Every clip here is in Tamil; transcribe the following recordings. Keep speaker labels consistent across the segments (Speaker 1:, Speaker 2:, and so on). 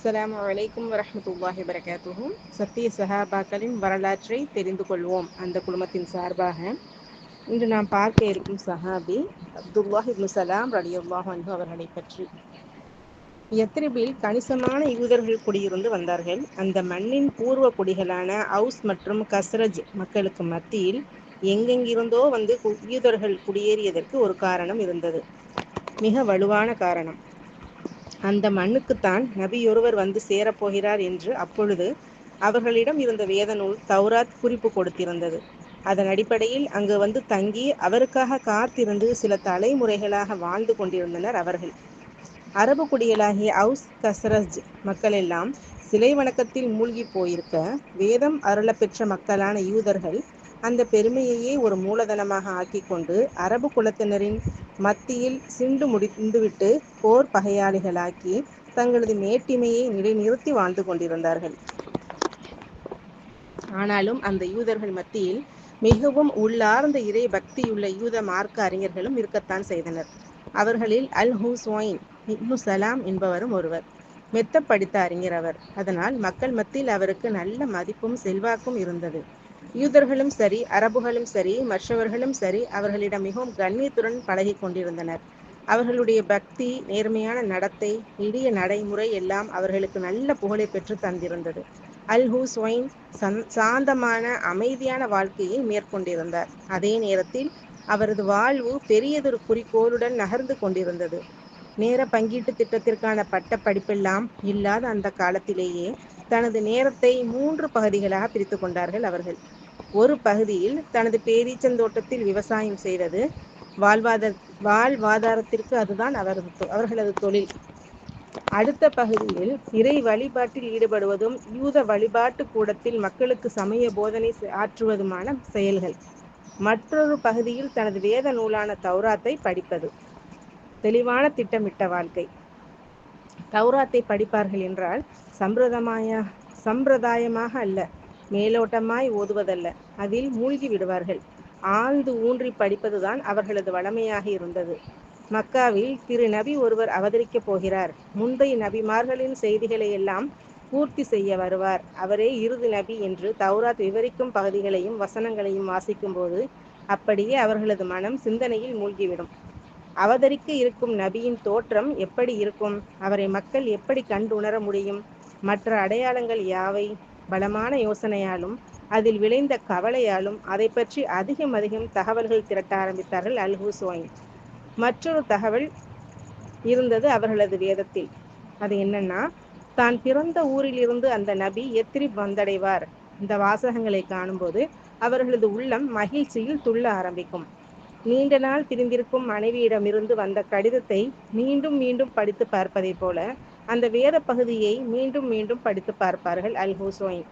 Speaker 1: அஸ்லாம் அலைக்கும் வரமத்துல்லாஹி வரகாத்துகும் சத்திய சஹாபாக்களின் வரலாற்றை தெரிந்து கொள்வோம் அந்த குழுமத்தின் சார்பாக. இன்று நாம் பார்க்க இருக்கும் சஹாபி அப்துல்லாஹ் இப்னு சலாம் ரலியல்லாஹு அன்பு அவர்களை பற்றி. எத்ரிபில் கணிசமான யூதர்கள் குடியிருந்து வந்தார்கள். அந்த மண்ணின் பூர்வ குடிகளான அவுஸ் மற்றும் கஸ்ரஜ் மக்களுக்கு மத்தியில் எங்கெங்கிருந்தோ வந்து யூதர்கள் குடியேறியதற்கு ஒரு காரணம் இருந்தது. மிக வலுவான காரணம். அந்த மண்ணுக்குத்தான் நபியொருவர் வந்து சேரப்போகிறார் என்று அப்பொழுது அவர்களிடம் இருந்த வேத நூல் தௌராத் குறிப்பு கொடுத்திருந்தது. அதன் அடிப்படையில் அங்கு வந்து தங்கி அவருக்காக காத்திருந்து சில தலைமுறைகளாக வாழ்ந்து கொண்டிருந்தனர் அவர்கள். அரபு குடிகளாகிய அவுஸ் கசரஜ் மக்கள் எல்லாம் சிலை வணக்கத்தில் மூழ்கி போயிருக்க வேதம் அருளப்பெற்ற மக்களான யூதர்கள் அந்த பெருமையையே ஒரு மூலதனமாக ஆக்கிக் கொண்டு அரபு குலத்தினரின் மத்தியில் சிண்டு முடிந்துவிட்டு போர் பகையாளிகளாக்கி தங்களது மேட்டிமையை நிலைநிறுத்தி வாழ்ந்து கொண்டிருந்தார்கள். ஆனாலும் அந்த யூதர்கள் மத்தியில் மிகவும் உள்ளார்ந்த இறை பக்தியுள்ள யூத மார்க்க அறிஞர்களும் இருக்கத்தான் செய்தனர். அவர்களில் அல் ஹூஸ்வைன் இப்னு சலாம் என்பவரும் ஒருவர். மெத்த படித்த அறிஞர் அவர். அதனால் மக்கள் மத்தியில் அவருக்கு நல்ல மதிப்பும் செல்வாக்கும் இருந்தது. யூதர்களும் சரி அரபுகளும் சரி மற்றவர்களும் சரி அவர்களிடம் மிகவும் கண்ணியத்துடன் பழகிக் கொண்டிருந்தனர். அவர்களுடைய பக்தி நேர்மையான நடத்தை இடிய நடைமுறை எல்லாம் அவர்களுக்கு நல்ல புகழை பெற்று தந்திருந்தது. அல் ஹூஸ்வைன் சாந்தமான அமைதியான வாழ்க்கையை மேற்கொண்டிருந்தார். அதே நேரத்தில் அவரது வாழ்வு பெரியதொரு குறிக்கோளுடன் நகர்ந்து கொண்டிருந்தது. நேர பங்கீட்டு திட்டத்திற்கான பட்ட படிப்பெல்லாம் இல்லாத அந்த காலத்திலேயே தனது நேரத்தை மூன்று பகுதிகளாக பிரித்து கொண்டார்கள் அவர்கள். ஒரு பகுதியில் தனது பேரீச்சந்தோட்டத்தில் விவசாயம் செய்வது வாழ்வாதார வாழ்வாதாரத்திற்கு அதுதான் அவரது தொ- அவர்களது தொழில். அடுத்த பகுதியில் இறை வழிபாட்டில் ஈடுபடுவதும் யூத வழிபாட்டு கூடத்தில் மக்களுக்கு சமய போதனை ஆற்றுவதுமான செயல்கள். மற்றொரு பகுதியில் தனது வேத நூலான தௌராத்தை படிப்பது. தெளிவான திட்டமிட்ட வாழ்க்கை. தௌராத்தை படிப்பார்கள் என்றால் சம்பிரதமாய சம்பிரதாயமாக அல்ல. மேலோட்டமாய் ஓதுவதல்ல. அதில் மூழ்கி விடுவார்கள். ஆழ்ந்து ஊன்றி படிப்பதுதான் அவர்களது வளமையாக இருந்தது. மக்காவில் திரு நபி ஒருவர் அவதரிக்கப் போகிறார். முந்தைய நபிமார்களின் செய்திகளை எல்லாம் பூர்த்தி செய்ய வருவார். அவரே இறுதி நபி என்று தௌராத் விவரிக்கும் பகுதிகளையும் வசனங்களையும் வாசிக்கும்போது அப்படியே அவர்களது மனம் சிந்தனையில் மூழ்கிவிடும். அவதரிக்க இருக்கும் நபியின் தோற்றம் எப்படி இருக்கும்? அவரை மக்கள் எப்படி கண்டு உணர முடியும்? மற்ற அடையாளங்கள் யாவை? பலமான யோசனையாலும் அதில் விளைந்த கவலையாலும் அதை பற்றி அதிகம் அதிகம் தகவல்கள் திரட்ட ஆரம்பித்தார்கள் அல் மற்றொரு தகவல் இருந்தது அவர்களது வேதத்தில். அது என்னன்னா தான் பிறந்த ஊரிலிருந்து அந்த நபி எத்திரிப் வந்தடைவார். இந்த வாசகங்களை காணும்போது அவர்களது உள்ளம் மகிழ்ச்சியில் துள்ள ஆரம்பிக்கும். நீண்ட நாள் பிரிந்திருக்கும் மனைவியிடமிருந்து வந்த கடிதத்தை மீண்டும் மீண்டும் படித்து பார்ப்பதைப் போல அந்த வேத பகுதியை மீண்டும் மீண்டும் படித்து பார்ப்பார்கள் அல் ஹுசோயின்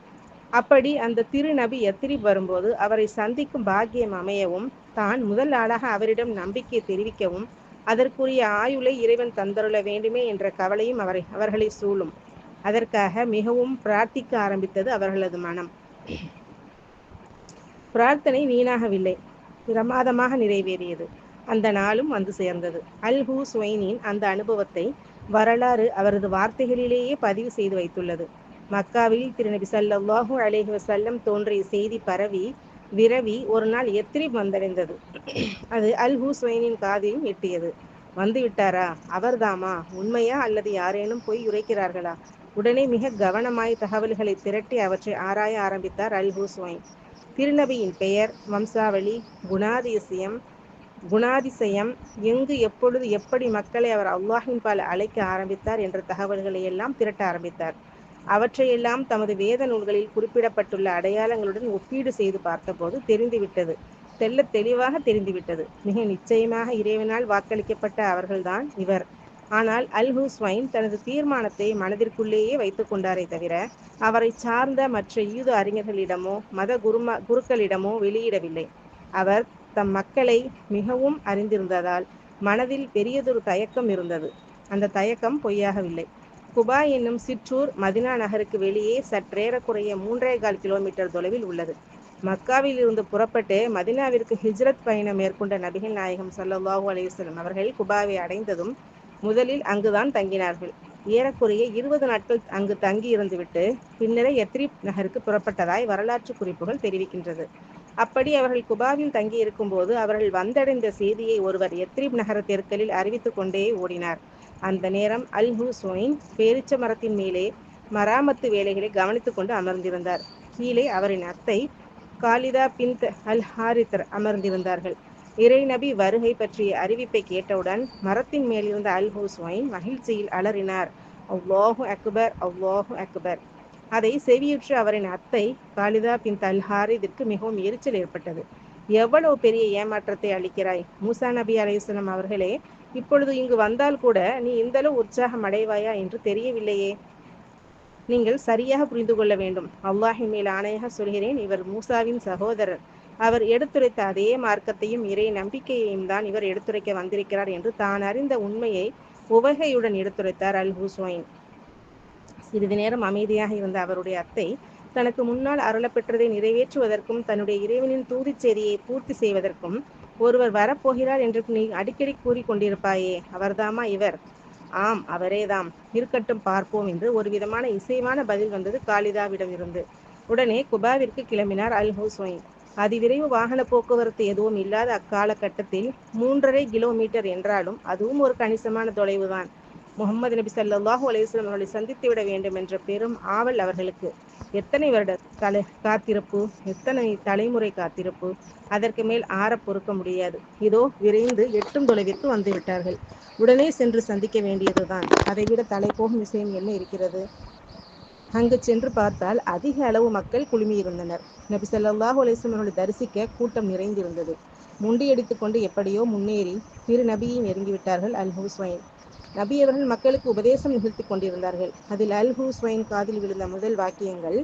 Speaker 1: அப்படி அந்த திரு நபி வரும்போது அவரை சந்திக்கும் பாக்கியம் அமையவும் தான் முதல் ஆளாக அவரிடம் நம்பிக்கை தெரிவிக்கவும் அதற்குரிய ஆயுளை இறைவன் தந்தருள வேண்டுமே என்ற கவலையும் அவரை அவர்களை சூழும். அதற்காக மிகவும் பிரார்த்திக்க ஆரம்பித்தது அவர்களது மனம். பிரார்த்தனை வீணாகவில்லை. பிரமாதமாக நிறைவேறியது. அந்த நாளும் வந்து சேர்ந்தது. அல் ஹூ சுவைனின் அந்த அனுபவத்தை வரலாறு அவரது வார்த்தைகளிலேயே பதிவு செய்து வைத்துள்ளது. மக்காவில் திருநபி ஸல்லல்லாஹு அலேஹி வசல்லம் தோன்றிய செய்தி பரவி விரவி ஒரு நாள் எத்திரிப் வந்தடைந்தது. அது அல் ஹூஸ்வைனின் காதையும் எட்டியது. வந்து விட்டாரா? அவர்தாமா? உண்மையா அல்லது யாரேனும் போய் உரைக்கிறார்களா? உடனே மிக கவனமாய் தகவல்களை திரட்டி அவற்றை ஆராய ஆரம்பித்தார் அல் ஹூஸ்வைன். திருநபியின் பெயர் வம்சாவளி குணாதிசயம் குணாதிசயம் எங்கு எப்பொழுது எப்படி மக்களை அவர் அல்லாஹின் பால் அழைக்க ஆரம்பித்தார் என்ற தகவல்களை எல்லாம் திரட்ட ஆரம்பித்தார். அவற்றையெல்லாம் தமது வேத நூல்களில் குறிப்பிடப்பட்டுள்ள அடையாளங்களுடன் ஒப்பீடு செய்து பார்த்தபோது தெரிந்துவிட்டது. தெல்ல தெளிவாக தெரிந்துவிட்டது. மிக நிச்சயமாக இறைவனால் வாக்களிக்கப்பட்ட அவர்கள்தான் இவர். ஆனால் அல் ஹுஸ்வைன் தனது தீர்மானத்தை மனதிற்குள்ளேயே வைத்துக் கொண்டாரே தவிர அவரை சார்ந்த மற்ற யூத அறிஞர்களிடமோ மத குருமா குருக்களிடமோ வெளியிடவில்லை. அவர் தம் மக்களை மிகவும் அறிந்திருந்ததால் மனதில் பெரியதொரு தயக்கம் இருந்தது. அந்த தயக்கம் பொய்யாகவில்லை. குபா என்னும் சிற்றூர் மதினா நகருக்கு வெளியே சற்றேறக்குறைய மூன்றே கால் கிலோமீட்டர் தொலைவில் உள்ளது. மக்காவில் இருந்து புறப்பட்டு மதினாவிற்கு ஹிஜ்ரத் பயணம் மேற்கொண்ட நபிகள் நாயகம் ஸல்லல்லாஹு அலைஹி அவர்கள் குபாவை அடைந்ததும் முதலில் அங்குதான் தங்கினார்கள். ஏறக்குறைய இருபது நாட்கள் அங்கு தங்கி இருந்துவிட்டு பின்னரே எத்ரிப் நகருக்கு புறப்பட்டதாய் வரலாற்று குறிப்புகள் தெரிவிக்கின்றது. அப்படி அவர்கள் குபாவில் தங்கியிருக்கும் போது அவர்கள் வந்தடைந்த செய்தியை ஒருவர் எத்ரிப் நகர தெருக்களில் அறிவித்துக் கொண்டே ஓடினார். அந்த நேரம் அல் ஹூசோயின் பேரிச்ச மரத்தின் மேலே மராமத்து வேலைகளை கவனித்துக் கொண்டு அமர்ந்திருந்தார். கீழே அவரின் அத்தை காலிதா பின்த் அல் ஹாரித்தர் அமர்ந்திருந்தார்கள். இறை நபி வருகை பற்றிய அறிவிப்பை கேட்டவுடன் மரத்தின் மேலிருந்த அல் ஹூஸ்வைன் மகிழ்ச்சியில் அலறினார். அவ்வாஹு அக்பர் அவ்வாஹு அக்பர். அதை செவியுற்ற அவரின் அத்தை காலிதா பின் தல்ஹாரிதிற்கு மிகவும் எரிச்சல் ஏற்பட்டது. எவ்வளவு பெரிய ஏமாற்றத்தை அளிக்கிறாய் மூசா நபி அலையுஸ்லாம் அவர்களே? இப்பொழுது இங்கு வந்தால் கூட நீ இந்தளவு உற்சாகம் அடைவாயா என்று தெரியவில்லையே. நீங்கள் சரியாக புரிந்து கொள்ள வேண்டும். அல்லாஹின் மேல் ஆணையாக சொல்கிறேன் இவர் மூசாவின் சகோதரர். அவர் எடுத்துரைத்த அதே மார்க்கத்தையும் இறை நம்பிக்கையையும் தான் இவர் எடுத்துரைக்க வந்திருக்கிறார் என்று தான் அறிந்த உண்மையை உவகையுடன் எடுத்துரைத்தார் அல் ஹூஸ்வைன் சிறிது நேரம் அமைதியாக இருந்த அவருடைய அத்தை தனக்கு முன்னால் அருளப்பெற்றதை நிறைவேற்றுவதற்கும் தன்னுடைய இறைவனின் தூதிச் செய்தியை பூர்த்தி செய்வதற்கும் ஒருவர் வரப்போகிறார் என்று நீ அடிக்கடி கூறிக்கொண்டிருப்பாயே. அவர்தாமா இவர்? ஆம் அவரேதாம். இருக்கட்டும் பார்ப்போம் என்று ஒரு விதமான இசைவான பதில் வந்தது காளிதாவிடம் இருந்து. உடனே குபாவிற்கு கிளம்பினார் அல் ஹூஸ்வைன் அதிவிரைவு வாகன போக்குவரத்து எதுவும் இல்லாத அக்காலகட்டத்தில் மூன்றரை கிலோமீட்டர் என்றாலும் அதுவும் ஒரு கணிசமான தொலைவுதான். முகமது நபி சல்லாஹூ அலையம் அவர்களை சந்தித்து விட வேண்டும் என்ற பெரும் ஆவல் அவர்களுக்கு. எத்தனை வருட தலை காத்திருப்பு எத்தனை தலைமுறை காத்திருப்பு அதற்கு மேல் ஆற பொறுக்க முடியாது. இதோ விரைந்து எட்டும் தொலைவிற்கு வந்து விட்டார்கள். உடனே சென்று சந்திக்க வேண்டியதுதான். அதைவிட தலை போகும் விஷயம் என்ன இருக்கிறது? அங்கு சென்று பார்த்தால் அதிக அளவு மக்கள் குழுமியிருந்தனர். நபி சொல்லாஹு அலிஸ்லம் தரிசிக்க கூட்டம் நிறைந்திருந்தது. முண்டியடித்துக்கொண்டு எப்படியோ முன்னேறி திரு நபியை நெருங்கிவிட்டார்கள் அல் ஹுஸ்வைன் நபி அவர்கள் மக்களுக்கு உபதேசம் நிகழ்த்தி கொண்டிருந்தார்கள். அதில் அல் ஹூஸ்வைன் காதில் விழுந்த முதல் வாக்கியங்கள்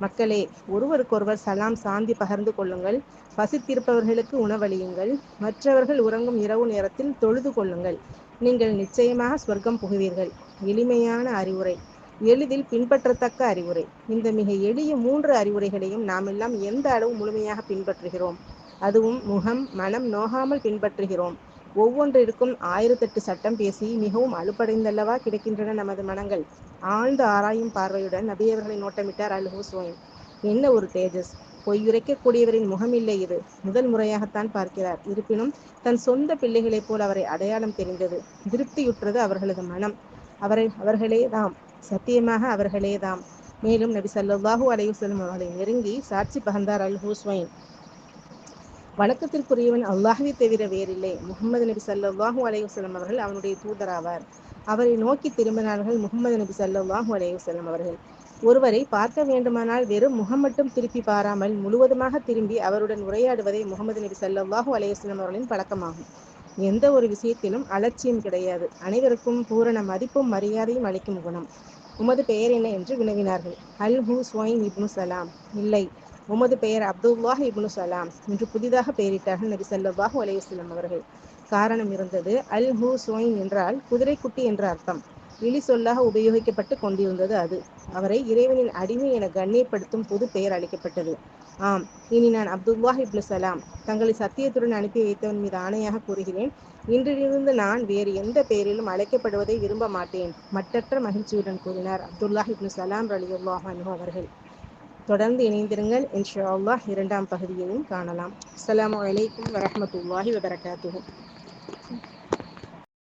Speaker 1: மக்களே ஒருவருக்கொருவர் சலாம் சாந்தி பகிர்ந்து கொள்ளுங்கள். பசித்திருப்பவர்களுக்கு உணவளியுங்கள். மற்றவர்கள் உறங்கும் இரவு நேரத்தில் தொழுது கொள்ளுங்கள். நீங்கள் நிச்சயமாக சொர்க்கம் புகுவீர்கள். எளிமையான அறிவுரை. எளிதில் பின்பற்றத்தக்க அறிவுரை. இந்த மிக எளிய மூன்று அறிவுரைகளையும் நாம் எல்லாம் எந்த அளவு முழுமையாக பின்பற்றுகிறோம்? அதுவும் முகம் மனம் நோகாமல் பின்பற்றுகிறோம். ஒவ்வொன்றிற்கும் ஆயிரத்தெட்டு சட்டம் பேசி மிகவும் அலுப்படைந்தல்லவா கிடைக்கின்றன நமது மனங்கள். ஆழ்ந்த ஆராயும் பார்வையுடன் நபியவர்களை நோட்டமிட்டார் அல் ஹூஸ்வைன் என்ன ஒரு தேஜஸ்? பொய்யுரைக்கக்கூடியவரின் உரைக்கக்கூடியவரின் முகமில்லை இது. முதல் முறையாகத்தான் பார்க்கிறார். இருப்பினும் தன் சொந்த பிள்ளைகளைப் போல் அவரை அடையாளம் தெரிந்தது. திருப்தியுற்றது அவர்களது மனம். அவரை அவர்களே தாம். சத்தியமாக அவர்களே தாம். மேலும் நபி சல்லாஹூ அலையுசல்லம் அவர்களை நெருங்கி சாட்சி பகந்தார் அல் ஹூஸ்வைன் வணக்கத்திற்குரியவன் அல்லாஹை தவிர வேறில்லை. முகமது நபி சல்லாஹூ அலையுசல்லம் அவர்கள் அவனுடைய தூதராவார். அவரை நோக்கி திரும்பினார்கள் முகமது நபி சல்லாஹூ அலையுசல்லம் அவர்கள். ஒருவரை பார்க்க வேண்டுமானால் வெறும் முகம் மட்டும் திருப்பி பாராமல் முழுவதுமாக திரும்பி அவருடன் உரையாடுவதே முகமது நபி சல்லாஹூ அலையுஸ்லம் அவர்களின் பழக்கமாகும். எந்த ஒரு விஷயத்திலும் அலட்சியம் கிடையாது. அனைவருக்கும் பூரண மதிப்பும் மரியாதையும் அளிக்கும் குணம். உமது பெயர் என்ன என்று வினவினார்கள். அல் ஹூ ஸ்வைன் இப்னு சலாம். இல்லை. உமது பெயர் அப்துல்லாஹ் இப்னு சலாம் என்று புதிதாக பெயரிட்டார்கள் நபி சல்லாஹூ அலையுஸ்லம் அவர்கள். காரணம் இருந்தது அல் ஹூ சோயின் என்றால் குதிரைக்குட்டி என்ற அர்த்தம். இழி சொல்லாக உபயோகிக்கப்பட்டு கொண்டிருந்தது அது. அவரை இறைவனின் அடிமை என கண்ணியப்படுத்தும் பொது பெயர் அளிக்கப்பட்டது ஆம் இனி நான் அப்துல்லாஹ் இப்னு சலாம் தங்களை சத்தியத்துடன் அனுப்பி வைத்தவன் மீது ஆணையாக கூறுகிறேன். இன்றிலிருந்து நான் வேறு எந்த பெயரிலும் அழைக்கப்படுவதை விரும்ப மாட்டேன் மற்றற்ற மகிழ்ச்சியுடன் கூறினார் அப்துல்லாஹ் இப்னு சலாம் ரலியுல்லாஹ் அனுபவ அவர்கள். தொடர்ந்து இணைந்திருங்கள். இன்ஷா அல்லாஹ் இரண்டாம் பகுதியையும் காணலாம். அஸ்லாம் வலைக்கம் வரமத்துல்லாஹி வபரகாத்துகும்